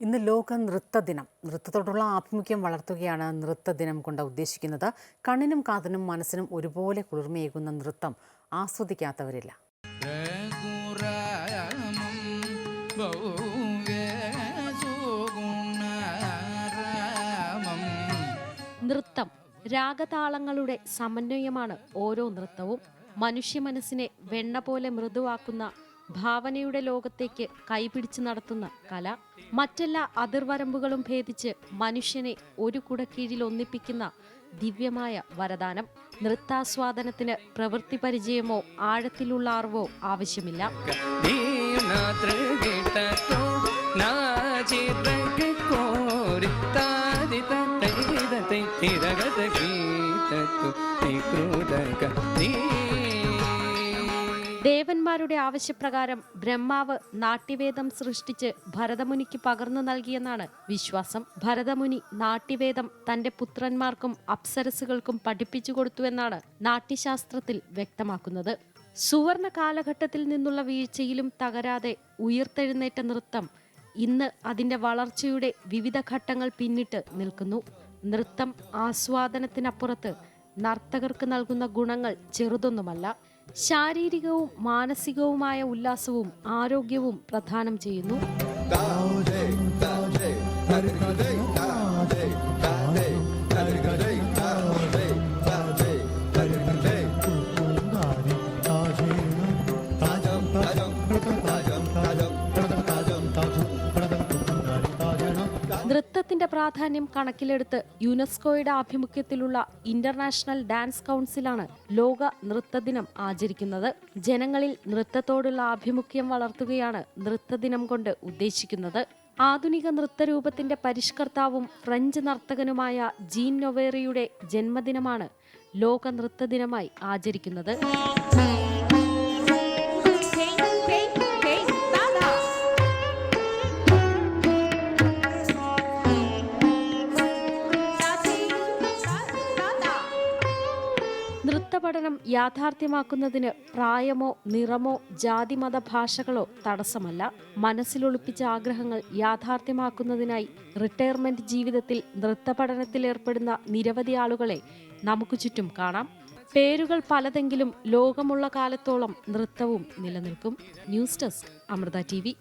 ഇന്ന് ലോക നൃത്ത ദിനം നൃത്തത്തോടുള്ള ആഭിമുഖ്യം വളർത്തുകയാണ് നൃത്ത ദിനം കൊണ്ട് ഉദ്ദേശിക്കുന്നത്. കണ്ണിനും കാതിനും മനസ്സിനും ഒരുപോലെ കുളിർമയേകുന്ന നൃത്തം ആസ്വദിക്കാത്തവരില്ല. നൃത്തം രാഗതാളങ്ങളുടെ സമന്വയമാണ് ഓരോ നൃത്തവും. മനുഷ്യ മനസ്സിനെ വെണ്ണ പോലെ മൃദുവാക്കുന്ന ഭാവനയുടെ ലോകത്തേക്ക് കൈപിടിച്ച് നടത്തുന്ന കല മറ്റെല്ലാ അതിർവരമ്പുകളും ഭേദിച്ച് മനുഷ്യനെ ഒരു കുടക്കീഴിൽ ഒന്നിപ്പിക്കുന്ന ദിവ്യമായ വരദാനം. നൃത്താസ്വാദനത്തിന് പ്രവൃത്തി പരിചയമോ ആഴത്തിലുള്ള അറിവോ ആവശ്യമില്ല. തിരഗത നീ ദേവന്മാരുടെ ആവശ്യപ്രകാരം ബ്രഹ്മാവ് നാട്യവേദം സൃഷ്ടിച്ച് ഭരതമുനിക്ക് പകർന്നു നൽകിയെന്നാണ് വിശ്വാസം. ഭരതമുനി നാട്യവേദം തന്റെ പുത്രന്മാർക്കും അപ്സരസുകൾക്കും പഠിപ്പിച്ചു കൊടുത്തുവെന്നാണ് നാട്യശാസ്ത്രത്തിൽ വ്യക്തമാക്കുന്നത്. സുവർണ കാലഘട്ടത്തിൽ നിന്നുള്ള വീഴ്ചയിലും തകരാതെ ഉയർത്തെഴുന്നേറ്റ നൃത്തം ഇന്ന് അതിന്റെ വളർച്ചയുടെ വിവിധ ഘട്ടങ്ങൾ പിന്നിട്ട് നിൽക്കുന്നു. നൃത്തം ആസ്വാദനത്തിനപ്പുറത്ത് നർത്തകർക്ക് നൽകുന്ന ഗുണങ്ങൾ ചെറുതൊന്നുമല്ല. ശാരീരികവും മാനസികവുമായ ഉല്ലാസവും ആരോഗ്യവും പ്രദാനം ചെയ്യുന്നു. നൃത്തത്തിന്റെ പ്രാധാന്യം കണക്കിലെടുത്ത് യുനെസ്കോയുടെ ആഭിമുഖ്യത്തിലുള്ള ഇന്റർനാഷണൽ ഡാൻസ് കൗൺസിലാണ് ലോക നൃത്തദിനം ആചരിക്കുന്നത്. ജനങ്ങളിൽ നൃത്തത്തോടുള്ള ആഭിമുഖ്യം വളർത്തുകയാണ് നൃത്തദിനം കൊണ്ട് ഉദ്ദേശിക്കുന്നത്. ആധുനിക നൃത്തരൂപത്തിന്റെ പരിഷ്കർത്താവും ഫ്രഞ്ച് നർത്തകനുമായ ജീൻ നൊവേറിയുടെ ജന്മദിനമാണ് ലോക നൃത്തദിനമായി ആചരിക്കുന്നത്. നൃത്തപഠനം യാഥാർത്ഥ്യമാക്കുന്നതിന് പ്രായമോ നിറമോ ജാതിമത ഭാഷകളോ തടസ്സമല്ല. മനസ്സിലൊളിപ്പിച്ച ആഗ്രഹങ്ങൾ യാഥാർത്ഥ്യമാക്കുന്നതിനായി റിട്ടയർമെന്റ് ജീവിതത്തിൽ നൃത്തപഠനത്തിൽ ഏർപ്പെടുന്ന നിരവധി ആളുകളെ നമുക്ക് ചുറ്റും കാണാം. പേരുകൾ പലതെങ്കിലും ലോകമുള്ള കാലത്തോളം നൃത്തവും നിലനിൽക്കും. News desk Amrita T